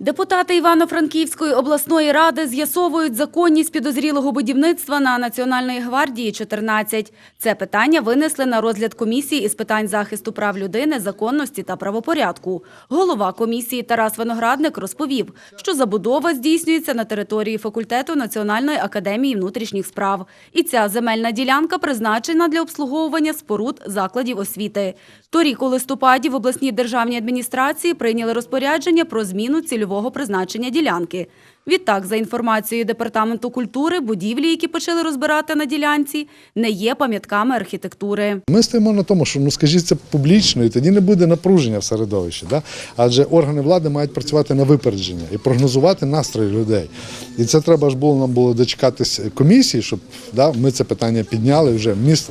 Депутати Івано-Франківської обласної ради з'ясовують законність підозрілого будівництва на Національної гвардії 14. Це питання винесли на розгляд комісії із питань захисту прав людини, законності та правопорядку. Голова комісії Тарас Виноградник розповів, що забудова здійснюється на території факультету Національної академії внутрішніх справ. І ця земельна ділянка призначена для обслуговування споруд закладів освіти. Торік у листопаді в обласній державній адміністрації прийняли розпорядження про зміну цільового призначення ділянки. Відтак, за інформацією Департаменту культури, будівлі, які почали розбирати на ділянці, не є пам'ятками архітектури. Ми стоїмо на тому, що ну скажіть це публічно, і тоді не буде напруження в середовищі. Да? Адже органи влади мають працювати на випередження і прогнозувати настрої людей. І це треба ж було нам було дочекатись комісії, щоб да, ми це питання підняли. Вже міст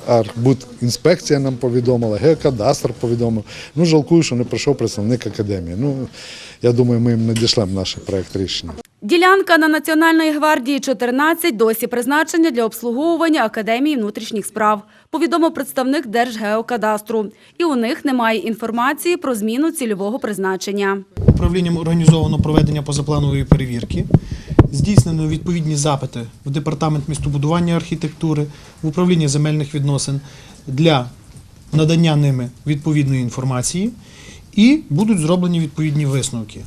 інспекція нам повідомила, геокадастр повідомив. Ну жалкую, що не прийшов представник академії. Ну я думаю, ми їм надішлемо наш проект рішення. Ділянка на Національної гвардії 14 досі призначення для обслуговування Академії внутрішніх справ, повідомив представник Держгеокадастру. І у них немає інформації про зміну цільового призначення. Управлінням організовано проведення позапланової перевірки. Здійснено відповідні запити в департамент містобудування архітектури, в управління земельних відносин для надання ними відповідної інформації і будуть зроблені відповідні висновки.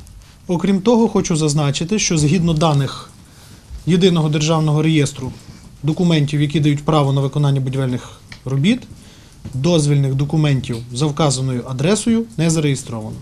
Окрім того, хочу зазначити, що згідно даних єдиного державного реєстру документів, які дають право на виконання будівельних робіт, дозвільних документів за вказаною адресою не зареєстровано.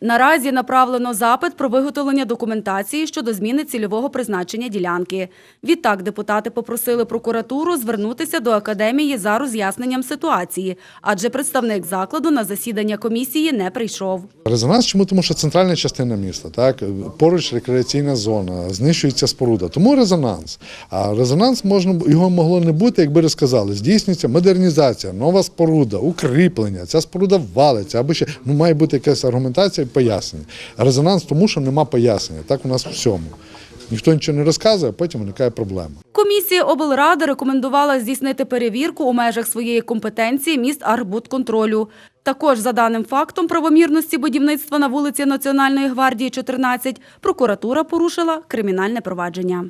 Наразі направлено запит про виготовлення документації щодо зміни цільового призначення ділянки. Відтак депутати попросили прокуратуру звернутися до академії за роз'ясненням ситуації, адже представник закладу на засідання комісії не прийшов. Резонанс чому? Тому що центральна частина міста, так поруч рекреаційна зона, знищується споруда. Тому резонанс. А резонанс можна його могло не бути, якби розказали. Здійснюється модернізація, нова споруда, укріплення. Ця споруда валиться, або ще ну має бути якась аргументація пояснення. Резонанс тому, що нема пояснення. Так у нас в всьому. Ніхто нічого не розказує, а потім виникає проблема. Комісія облради рекомендувала здійснити перевірку у межах своєї компетенції міст Архбудконтролю. Також за даним фактом правомірності будівництва на вулиці Національної гвардії 14 прокуратура порушила кримінальне провадження.